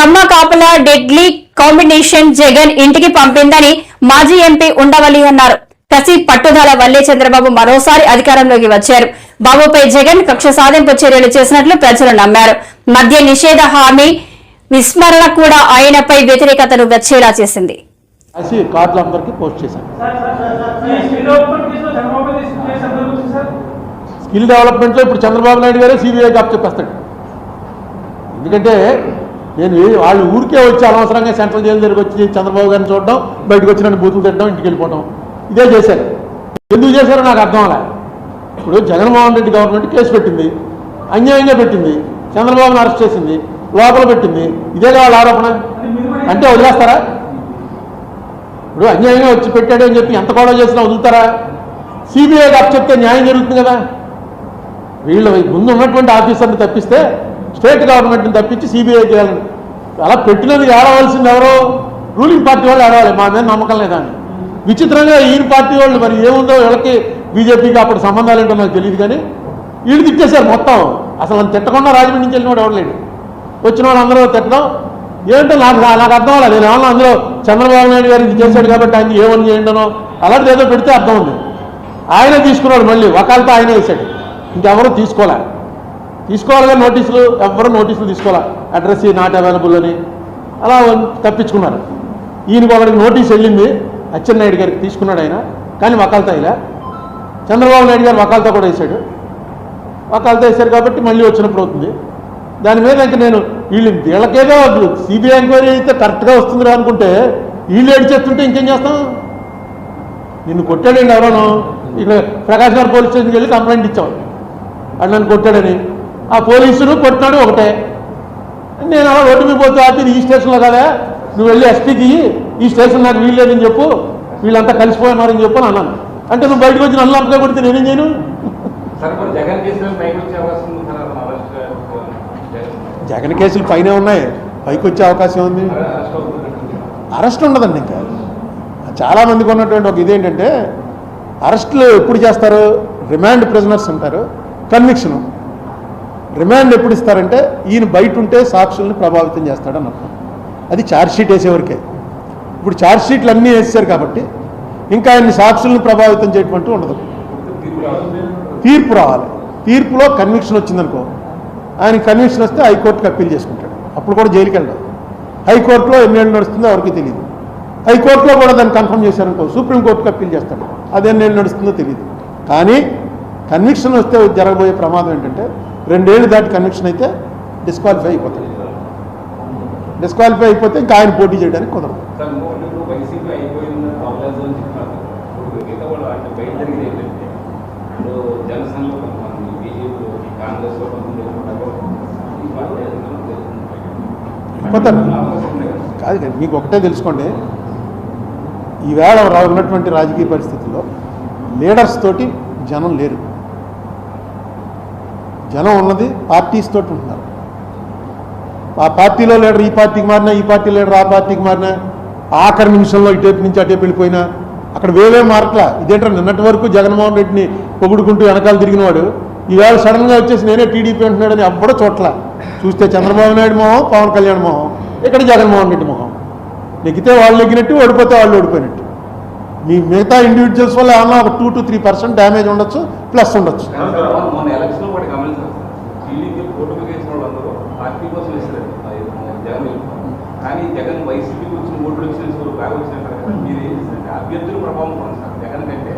కమ్మ కాపుల deadly combination Jagan ఇంటికి పంపిందని మాజీ ఎంపీ ఉండవల్లి అన్నారు. కసి పట్టుదల వల్లే చంద్రబాబు మరోసారి అధికారంలోకి వచ్చారు. బాబుపై జగన్ కక్ష సాధింపు చర్యలు చేసినట్లు ప్రజలు నమ్మారు. మద్య నిషేధ హామీ విస్మరణ కూడా ఆయనపై వ్యతిరేకతను వచ్చేలా చేసింది. స్కిల్ డెవలప్మెంట్ డెవలప్మెంట్లో ఇప్పుడు చంద్రబాబు నాయుడు గారే సిబిఐ జాబ్ చెప్పేస్తాడు. ఎందుకంటే నేను వాళ్ళు ఊరికే వచ్చి అనవసరంగా సెంట్రల్ జైలు దగ్గరికి వచ్చి చంద్రబాబు గారిని చూడడం బయటకు వచ్చిన బూతులు తిట్టడం ఇంటికి వెళ్ళిపోవడం. ఇదే చేశారు. ఎందుకు చేశారో నాకు అర్థం అలా ఇప్పుడు జగన్మోహన్ రెడ్డి గవర్నమెంట్ కేసు పెట్టింది అన్యాయంగా పెట్టింది చంద్రబాబును అరెస్ట్ చేసింది లోపల పెట్టింది. ఇదే వాళ్ళ ఆరోపణ? అంటే వదిలేస్తారా? ఇప్పుడు అన్యాయంగా వచ్చి పెట్టాడు అని చెప్పి ఎంత గొడవ చేసినా వదులుతారా? సిబిఐ అప్ చెప్తే న్యాయం జరుగుతుంది కదా. వీళ్ళ ముందు ఉన్నటువంటి ఆఫీసర్ని తప్పిస్తే స్టేట్ గవర్నమెంట్ని తప్పించి సిబిఐ చేయాలని అలా పెట్టినది ఏడవలసింది ఎవరో? రూలింగ్ పార్టీ వాళ్ళు ఏడవాలి మా మీద నమ్మకం లేదని విచిత్రంగా ఈయన పార్టీ వాళ్ళు మరి ఏముందో వీళ్ళకి బీజేపీకి అప్పుడు సంబంధాలు ఏంటో నాకు తెలియదు కానీ వీళ్ళు తిట్టేశారు మొత్తం. అసలు నన్ను తిట్టకుండా రాజమండ్రి నుంచి ఎవరు ఎవడలేడు వచ్చిన వాళ్ళు అందరూ తిట్టడం ఏంటో నాకు నాకు అర్థం అవ్వాలి నేను ఏమన్నా అందులో చంద్రబాబు నాయుడు గారు ఇది చేశాడు కాబట్టి ఆయన ఏమని చేయండనో అలాంటిది ఏదో పెడితే అర్థం ఉంది. ఆయన తీసుకున్నాడు మళ్ళీ. ఒకళ్ళతో ఆయనే వేశాడు. ఇంకెవరూ తీసుకోలేదు తీసుకోవాలిగా నోటీసులు ఎవరు నోటీసులు తీసుకోవాలి? అడ్రస్ నాట్ అవైలబుల్ అని. అలా తప్పించుకున్నారు. ఈయనకు ఒకడికి నోటీస్ వెళ్ళింది. అచ్చెన్నాయుడు గారికి తీసుకున్నాడు ఆయన. కానీ వకాలతో ఇలా. చంద్రబాబు నాయుడు గారు వకాలతో కూడా వేశాడు. వకాలతో వేశారు కాబట్టి మళ్ళీ వచ్చినప్పుడు అవుతుంది. దాని మీద ఇంక నేను వీళ్ళు వీళ్ళకేదో సిబిఐ ఎంక్వైరీ అయితే కరెక్ట్గా వస్తుందిరా అనుకుంటే వీళ్ళు ఏడిచేస్తుంటే ఇంకేం చేస్తాం? నిన్ను కొట్టాడండి ఎవరోనో. ఇక్కడ ప్రకాష్ గారు పోలీస్ స్టేషన్కి వెళ్ళి కంప్లైంట్ ఇచ్చాం. అది నన్ను కొట్టాడని. ఆ పోలీసును కొట్టినాడు ఒకటే. నేను అలా రోడ్డు మీద పోతే ఆపి ఇది ఈ స్టేషన్లో కదా నువ్వు వెళ్ళి ఎస్పీకి ఈ స్టేషన్ నాకు వీల్లేదని చెప్పు వీళ్ళంతా కలిసిపోయినారని చెప్పు అని అన్నాను. అంటే నువ్వు బయటకు వచ్చి నన్ను అంతగా కొడితే నేనేం చేయను? జగన్ కేసులో పైనే ఉన్నాయి. పైకి వచ్చే అవకాశం ఉంది. అరెస్ట్ ఉండదండి ఇంకా. చాలా మందికి ఉన్నటువంటి ఒక ఇదేంటంటే అరెస్టులు ఎప్పుడు చేస్తారు? రిమాండ్ ప్రిజనర్స్ ఉంటారు. కన్విక్షన్. రిమాండ్ ఎప్పుడు ఇస్తారంటే ఈయన బయట ఉంటే సాక్షుల్ని ప్రభావితం చేస్తాడని అర్థం. అది ఛార్జ్షీట్ వేసేవరకే. ఇప్పుడు ఛార్జ్షీట్లు అన్నీ వేసారు కాబట్టి ఇంకా ఆయన్ని సాక్షుల్ని ప్రభావితం చేయటం ఉండదు. తీర్పు రావాలి. తీర్పులో కన్విక్షన్ వచ్చిందనుకో ఆయన కన్విక్షన్ వస్తే హైకోర్టుకి అప్పీల్ చేసుకుంటాడు. అప్పుడు కూడా జైలుకి వెళ్ళడం. హైకోర్టులో ఎన్నేళ్ళు నడుస్తుందో ఎవరికి తెలియదు హైకోర్టులో కూడా దాన్ని కన్ఫర్మ్ చేశారనుకో సుప్రీంకోర్టుకి అప్పీల్ చేస్తాడు. అది ఎన్నేళ్ళు నడుస్తుందో తెలియదు కానీ కన్విక్షన్ వస్తే జరగబోయే ప్రమాదం ఏంటంటే రెండేళ్ళు దాటి కన్విక్షన్ అయితే డిస్క్వాలిఫై అయిపోతాడు. డిస్క్వాలిఫై అయిపోతే ఇంకా ఆయన పోటీ చేయడానికి కుదరదు. ఉంది? కదా కాదు కానీ మీకు ఒకటే తెలుసుకోండి. ఈవేళ ఉన్నటువంటి రాజకీయ పరిస్థితుల్లో లీడర్స్ తోటి జనం లేరు. జనం ఉన్నది పార్టీస్ తోటి ఉంటున్నారు. ఆ పార్టీలో లీడర్ ఈ పార్టీకి మారినా ఈ పార్టీ లీడర్ ఆ పార్టీకి మారినా ఆఖరి నిమిషంలో ఇటేపు నుంచి అటేపు వెళ్ళిపోయినా అక్కడ వేవే మార్కలా ఇదేంటారు నిన్నటి వరకు జగన్మోహన్ రెడ్డిని పొగుడుకుంటూ వెనకాల తిరిగినవాడు ఈవేళ సడన్గా వచ్చేసి నేనే టీడీపీ అంటున్నాడని ఎవ్వడో చోట్ల. చూస్తే చంద్రబాబు నాయుడు మొహం పవన్ కళ్యాణ్ మొహం ఇక్కడ జగన్మోహన్ రెడ్డి మొహం. నెగ్గితే వాళ్ళు నెగ్గినట్టు ఓడిపోతే వాళ్ళు ఓడిపోయినట్టు. మీ మిగతా ఇండివిజువల్స్ వల్ల ఏమన్నా ఒక two to three percent damage ఉండొచ్చు ప్లస్ ఉండొచ్చు కానీ సార్ మొన్న- మొన్న ఎలక్షన్ ఒకటి గమనించారు సార్ టీడీపీ ఓటుకు వేసిన వాళ్ళందరూ పార్టీ కోసం వేసారు జగన్. కానీ జగన్ వైసీపీకి వచ్చిన ఓట్లు వచ్చిన బాగా వచ్చినట్టు కదా మీరు అభ్యర్థుల ప్రభావం సార్ జగన్ కంటే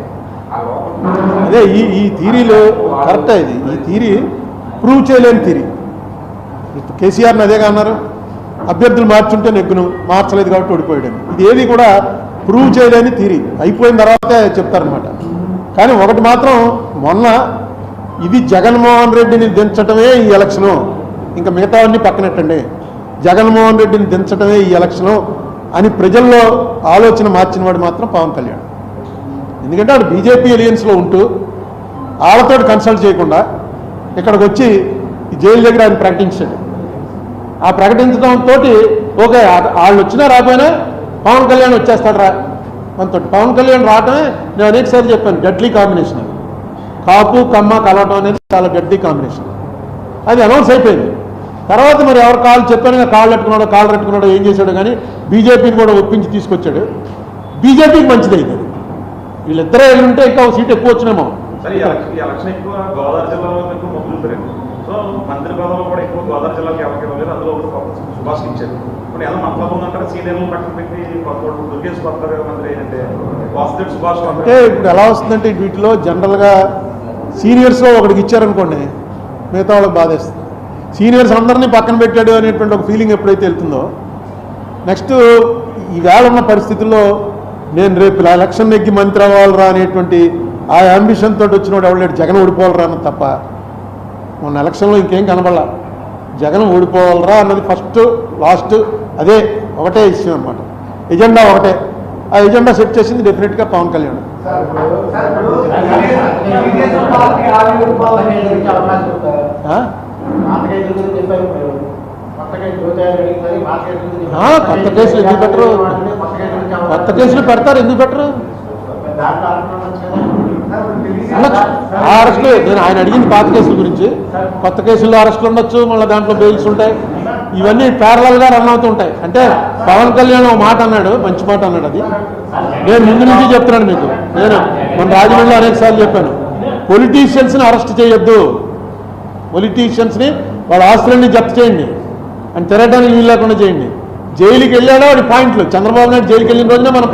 ఆ లోపల అదే ఈ ఈ థీరీలో కరెక్ట్ ఇది. ఈ థీరీ ప్రూవ్ చేయలేని థీరీ కేసీఆర్ని అదేగా అన్నారు. అభ్యర్థులు మార్చుంటే నెగ్గును మార్చలేదు కాబట్టి ఓడిపోయాడు ఇది ఏది కూడా ప్రూవ్ చేయలేని థీరీ అయిపోయిన తర్వాతే చెప్తారనమాట కానీ ఒకటి మాత్రం మొన్న ఇది జగన్మోహన్ రెడ్డిని దించటమే ఈ ఎలక్షను. ఇంకా మిగతావన్నీ పక్కనెట్టండి. జగన్మోహన్ రెడ్డిని దించటమే ఈ ఎలక్షను అని ప్రజల్లో ఆలోచన మార్చినవాడు మాత్రం పవన్ కళ్యాణ్. ఎందుకంటే ఆడు బీజేపీ ఎలియన్స్లో ఉంటూ వాళ్ళతో కన్సల్ట్ చేయకుండా ఇక్కడికి వచ్చి జైలు దగ్గర ఆయన ప్రకటించాడు. ఆ ప్రకటించడం తోటి ఓకే వాళ్ళు వచ్చినా రాకపోయినా పవన్ కళ్యాణ్ వచ్చేస్తాడు రా మనతో పవన్ కళ్యాణ్ రావటమే నేను అనేకసారి చెప్పాను గడ్లీ కాంబినేషన్. కాపు కమ్మ కలవటం అనేది చాలా గడ్డీ కాంబినేషన్. అది అనౌన్స్ అయిపోయింది. తర్వాత మరి ఎవరు కాళ్ళు చెప్పాను కదా, కాళ్ళు పెట్టుకున్నాడో కాళ్ళు పెట్టుకున్నాడో ఏం చేశాడో కానీ బీజేపీని కూడా ఒప్పించి తీసుకొచ్చాడు. బీజేపీకి మంచిది అయింది అది. వీళ్ళిద్దరే ఉంటే ఇంకా ఒక సీట్ ఎక్కువ వచ్చినేమో. అంటే ఇప్పుడు ఎలా వస్తుందంటే వీటిలో జనరల్గా సీనియర్స్లో ఒకటికి ఇచ్చారనుకోండి మిగతా వాళ్ళకి బాధేస్తుంది. సీనియర్స్ అందరినీ పక్కన పెట్టాడు అనేటువంటి ఒక ఫీలింగ్ ఎప్పుడైతే వెళ్తుందో నెక్స్ట్ ఈవేళ ఉన్న పరిస్థితుల్లో నేను రేపు ఎలక్షన్ నెగ్గి మంత్రి అవ్వాలరా అనేటువంటి ఆ అంబిషన్ తోటి వచ్చినోడు ఎవరు జగన్ ఓడిపోవాలరా అన్నది తప్ప. మొన్న ఎలక్షన్లో ఇంకేం కనబడలా. జగన్ ఓడిపోవాలరా అన్నది ఫస్ట్ లాస్ట్ అదే ఒకటే ఇష్యూ అనమాట ఎజెండా ఒకటే. ఆ ఎజెండా సెట్ చేసింది డెఫినెట్గా పవన్ కళ్యాణ్ తెలుగుదేశం పార్టీ ఆవిర్భావం గురించి అవకాశం ఉందా? ఆ? మార్కెట్ గురించి చెప్పారు మీరు. కొత్త కేసులు ఎందుకు పెట్టరు? కొత్త కేసులు పెడతారు ఎందుకు పెట్టరు? అరెస్టులు నేను ఆయన అడిగింది పాత కేసుల గురించి. కొత్త కేసుల్లో అరెస్టులు ఉండొచ్చు మళ్ళీ దాంట్లో బెయిల్స్ ఉంటాయి. ఇవన్నీ parallel గా రన్ అవుతూ ఉంటాయి. అంటే పవన్ కళ్యాణ్ ఒక మాట అన్నాడు మంచి మాట అన్నాడు అది. నేను ముందు నుంచి చెప్తున్నాను మీకు. నేను మన రాజమండ్రిలో అనేక సార్లు చెప్పాను. పొలిటీషియన్స్ని అరెస్ట్ చేయొద్దు. పొలిటీషియన్స్ని వాళ్ళ ఆస్తులన్నీ జప్తు చేయండి. అని తిరగడానికి వీలు లేకుండా చేయండి. జైలుకి వెళ్ళాడో వాడి పాయింట్లు? చంద్రబాబు నాయుడు జైలుకి వెళ్ళిన రోజున మనం